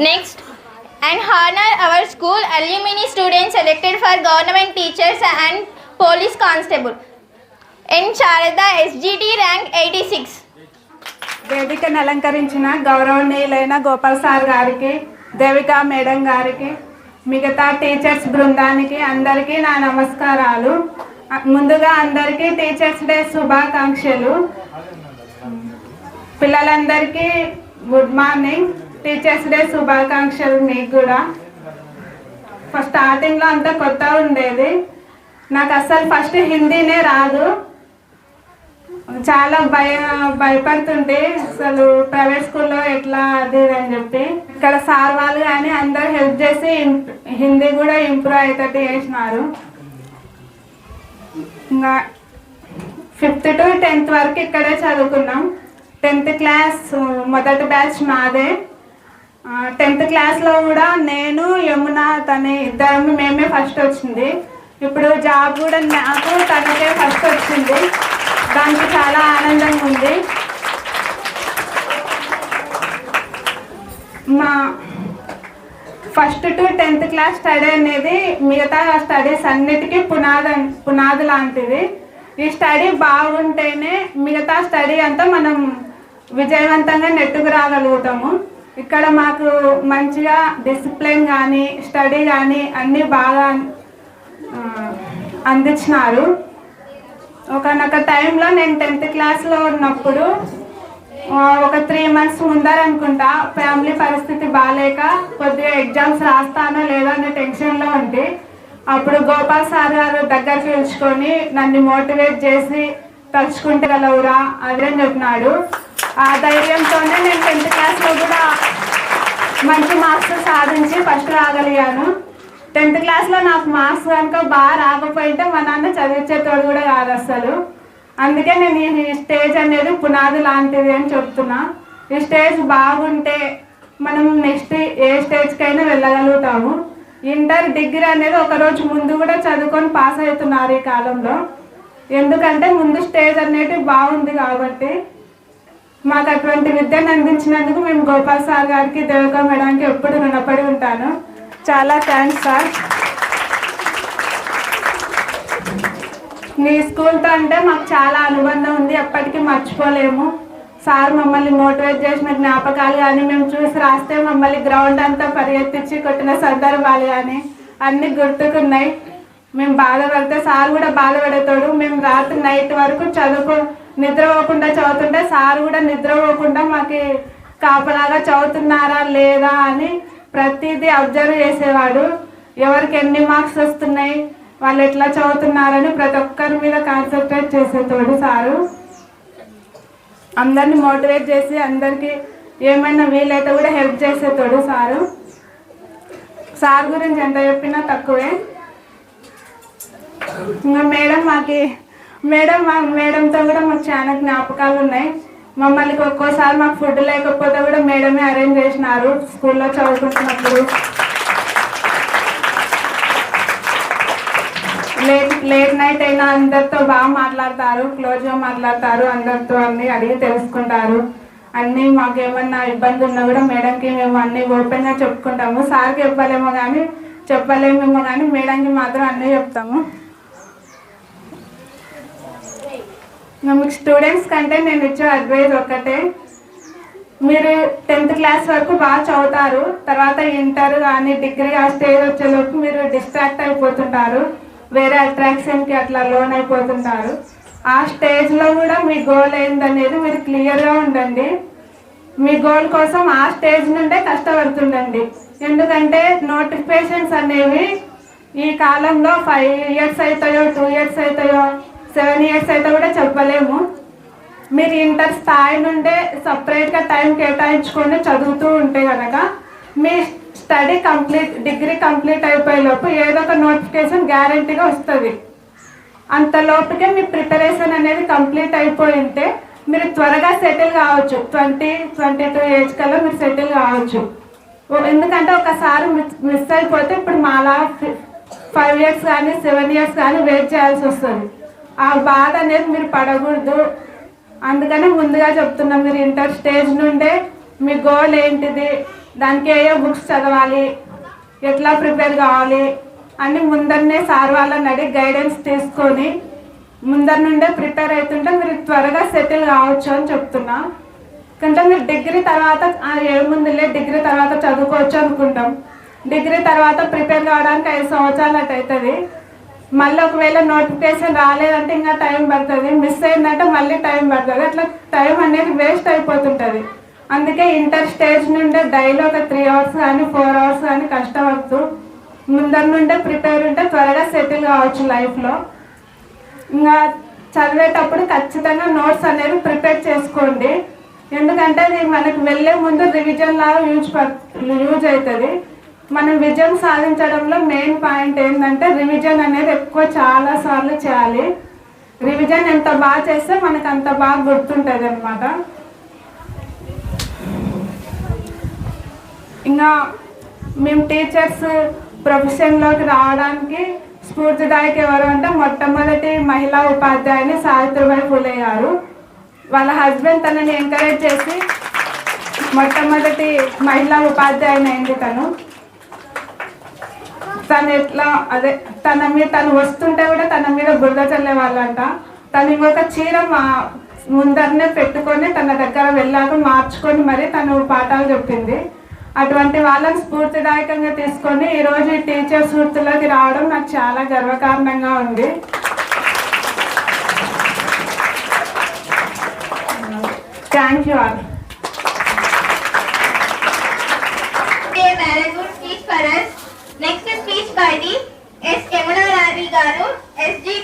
Next, and honor our school alumni students selected for government teachers and police constable. In Sharada SGT rank 86. వేదికను అలంకరించిన గౌరవనీయులైన Gopal sir గారికి Devika madam గారికి మిగతా teachers బృందానికి అందరికీ నా నమస్కారాలు ముందుగా అందరికీ టీచర్స్ డే శుభాకాంక్షలు పిల్లలందరికీ గుడ్ మార్నింగ్ టీచర్స్ డే శుభాకాంక్షలు మీకు కూడా. ఫస్ట్ స్టార్టింగ్లో అంతా కొత్త ఉండేది. నాకు అస్సలు ఫస్ట్ హిందీనే రాదు. చాలా భయ భయపడుతుంటే అసలు ప్రైవేట్ స్కూల్లో ఎట్లా అది అని చెప్పి. ఇక్కడ సార్ వాళ్ళు కానీ అందరు హెల్ప్ చేసి హిందీ కూడా ఇంప్రూవ్ అయ్యేటట్టు చేసినారు. ఇంకా ఫిఫ్త్ టు టెన్త్ వరకు ఇక్కడే చదువుకున్నాం. టెన్త్ క్లాస్ మొదటి బ్యాచ్ మాదే. టెన్త్ క్లాస్లో కూడా నేను యమున తనే ఇద్దరం మేమే ఫస్ట్ వచ్చింది. ఇప్పుడు జాబ్ కూడా నాకు తనకే ఫస్ట్ వచ్చింది. దానికి చాలా ఆనందంగా ఉంది. మా first to tenth class study అనేది మిగతా స్టడీస్ అన్నిటికీ పునాది పునాది లాంటిది. ఈ స్టడీ బాగుంటేనే మిగతా స్టడీ అంతా మనం విజయవంతంగా నెట్టుకు రాగలుగుతాము. ఇక్కడ మాకు మంచిగా డిసిప్లిన్ కానీ స్టడీ కానీ అన్నీ బాగా అందించినారు. ఒకనొక టైంలో నేను టెన్త్ క్లాస్లో ఉన్నప్పుడు ఒక త్రీ మంత్స్ ముందర అనుకుంటా ఫ్యామిలీ పరిస్థితి బాగాలేక కొద్దిగా ఎగ్జామ్స్ రాస్తానో లేదో అనే టెన్షన్లో ఉంది అప్పుడు గోపాల్ సార్ గారు దగ్గరికి పిలుచుకొని నన్ను మోటివేట్ చేసి తలుచుకుంటే గలవురా అదే అని చెప్పినాడు. ఆ ధైర్యంతోనే నేను టెన్త్ క్లాస్లో కూడా మంచి మార్క్స్ రాగలిగాను? టెన్త్ క్లాస్లో నాకు మార్క్స్ కనుక బాగా రాకపోయింటే మా నాన్న చదివించేటోడు కూడా కాదు అసలు. అందుకే నేను ఈ స్టేజ్ అనేది పునాది లాంటిది అని చెప్తున్నా. ఈ స్టేజ్ బాగుంటే మనం నెక్స్ట్ ఏ స్టేజ్కైనా వెళ్ళగలుగుతాము. ఇంటర్ డిగ్రీ అనేది ఒక రోజు ముందు కూడా చదువుకొని పాస్ అవుతున్నారు ఈ కాలంలో. ఎందుకంటే ముందు స్టేజ్ అనేది బాగుంది కాబట్టి మాకు అటువంటి విద్యను అందించినందుకు మేము గోపాల్ సార్ గారికి దేవక మేడానికి ఎప్పుడు రుణపడి ఉంటాను. చాలా థ్యాంక్స్ సార్ మీ స్కూల్తో అంటే మాకు చాలా అనుబంధం ఉంది ఎప్పటికీ మర్చిపోలేము. సార్ మమ్మల్ని మోటివేట్ చేసిన జ్ఞాపకాలు కానీ మేము చూసి రాస్తే మమ్మల్ని గ్రౌండ్ అంతా పరిగెత్తించి కొట్టిన సందర్భాలు కానీ అన్నీ గుర్తుకున్నాయి. మేము బాధపడితే సార్ కూడా బాధపడతాడు మేము రాత్రి నైట్ వరకు చదువుకో నిద్రపోకుండా చదువుతుంటే సార్ కూడా నిద్రపోకుండా మాకు కాపలాగా చదువుతున్నారా లేదా అని ప్రతిదీ అబ్జర్వ్ చేసేవాడు. ఎవరికి ఎన్ని మార్క్స్ వస్తున్నాయి వాళ్ళు ఎట్లా చదువుతున్నారని ప్రతి ఒక్కరి మీద కాన్సన్ట్రేట్ చేసేటోడు సారు. అందరిని మోటివేట్ చేసి అందరికీ ఏమైనా వీలైతే కూడా హెల్ప్ చేసేటోడు సారు. సార్ గురించి ఎంత చెప్పినా తక్కువే. ఇంకా మేడం మాకి మేడం మా మేడంతో కూడా మాకు చాలా జ్ఞాపకాలు ఉన్నాయి. మమ్మల్ని ఒక్కోసారి మాకు ఫుడ్ లేకపోతే కూడా మేడమే అరేంజ్ చేసినారు. స్కూల్లో చదువుకుంటున్నప్పుడు. లేట్ లేట్ నైట్ అయినా అందరితో బాగా మాట్లాడతారు క్లోజ్గా మాట్లాడతారు అందరితో అన్ని అడిగి తెలుసుకుంటారు. అన్నీ మాకు ఏమన్నా ఇబ్బంది ఉన్నా కూడా మేడంకి మేము అన్నీ ఓపెన్గా చెప్పుకుంటాము. సార్కి చెప్పలేమో కానీ చెప్పలేమేమో కానీ మేడంకి మాత్రం అన్నీ చెప్తాము ఇంకా మీకు స్టూడెంట్స్ కంటే నేను ఇచ్చే అడ్వైజ్ ఒక్కటే. మీరు టెన్త్ క్లాస్ వరకు బాగా చదువుతారు తర్వాత ఇంటర్ కానీ డిగ్రీ ఆ స్టేజ్ వచ్చేలోపు మీరు డిస్ట్రాక్ట్ అయిపోతుంటారు వేరే అట్రాక్షన్కి అట్లా లోన్ అయిపోతుంటారు. ఆ స్టేజ్లో కూడా మీ గోల్ ఏందనేది మీరు క్లియర్గా ఉండండి. మీ గోల్ కోసం ఆ స్టేజ్ నుండే కష్టపడుతుండండి. ఎందుకంటే నోటిఫికేషన్స్ అనేవి ఈ కాలంలో ఫైవ్ ఇయర్స్ అవుతాయో టూ ఇయర్స్ అవుతాయో సెవెన్ ఇయర్స్ అయితే కూడా చెప్పలేము. మీరు ఇంటర్ స్థాయి నుండే సపరేట్గా టైం కేటాయించుకుని చదువుతూ ఉంటే కనుక మీ స్టడీ కంప్లీట్ డిగ్రీ కంప్లీట్ అయిపోయేలోపు ఏదో ఒక నోటిఫికేషన్ గ్యారంటీగా వస్తుంది. అంతలోపుకే మీ ప్రిపరేషన్ అనేది కంప్లీట్ అయిపోయింటే మీరు త్వరగా సెటిల్ కావచ్చు. ట్వంటీ ట్వంటీ టూ ఏజ్ కల్లా మీరు సెటిల్ కావచ్చు. ఎందుకంటే ఒకసారి మిస్ మిస్ అయిపోతే ఇప్పుడు మాలా ఫైవ్ ఇయర్స్ కానీ సెవెన్ ఇయర్స్ కానీ వెయిట్ చేయాల్సి వస్తుంది. ఆ బాధ అనేది మీరు పడకూడదు. అందుకనే ముందుగా చెప్తున్నాం మీరు ఇంటర్ స్టేజ్ నుండే మీ గోల్ ఏంటిది? దానికి ఏ బుక్స్ చదవాలి? ఎట్లా ప్రిపేర్ కావాలి? అని ముందరనే సార్ వాళ్ళని అడిగి గైడెన్స్ తీసుకొని ముందర నుండే ప్రిపేర్ అవుతుంటే మీరు త్వరగా సెటిల్ కావచ్చు అని చెప్తున్నా. కంటే మీరు డిగ్రీ తర్వాత "ఆ, ఏముందిలే డిగ్రీ తర్వాత చదువుకోవచ్చు అనుకుంటాం. డిగ్రీ తర్వాత ప్రిపేర్ కావడానికి ఐదు సంవత్సరాలు అటు అవుతుంది. మళ్ళీ ఒకవేళ నోటిఫికేషన్ రాలేదంటే ఇంకా టైం పడుతుంది. మిస్ అయిందంటే మళ్ళీ టైం పడుతుంది. అట్లా టైం అనేది వేస్ట్ అయిపోతుంటుంది. అందుకే ఇంటర్ స్టేజ్ నుండే డైలీ ఒక త్రీ అవర్స్ కానీ ఫోర్ అవర్స్ కానీ కష్టపడుతూ ముందర నుండే ప్రిపేర్ ఉంటే త్వరగా సెటిల్ కావచ్చు లైఫ్లో ఇంకా చదివేటప్పుడు ఖచ్చితంగా నోట్స్ అనేవి ప్రిపేర్ చేసుకోండి. ఎందుకంటే అది మనకు వెళ్ళే ముందు రివిజన్ లాగా యూజ్ యూజ్ అవుతుంది. మనం విజయం సాధించడంలో మెయిన్ పాయింట్ ఏంటంటే రివిజన్ అనేది ఎక్కువ చాలా సార్లు చేయాలి. రివిజన్ ఎంత బాగా చేస్తే మనకు అంత బాగా గుర్తుంటుంది అనమాట ఇంకా మేము టీచర్స్ ప్రొఫెషన్లోకి రావడానికి స్ఫూర్తిదాయక ఎవరు అంటే మొట్టమొదటి మహిళా ఉపాధ్యాయుని సావిత్రిబాయి పూలే గారు. వాళ్ళ హస్బెండ్ తనని ఎంకరేజ్ చేసి మొట్టమొదటి మహిళా ఉపాధ్యాయుని అయింది తను. తను ఎట్లా అదే తన మీద తను వస్తుంటే కూడా తన మీద బురద చల్లే వాళ్ళంట. తను ఇంకొక చీర మా ముందరనే పెట్టుకొని తన దగ్గర వెళ్ళాక మార్చుకొని మరి తను పాఠాలు చెప్పింది. అటువంటి వాళ్ళని స్ఫూర్తిదాయకంగా తీసుకొని ఈరోజు ఈ టీచర్ స్ఫూర్తిలోకి రావడం నాకు చాలా గర్వకారణంగా ఉంది. Thank you all garu SD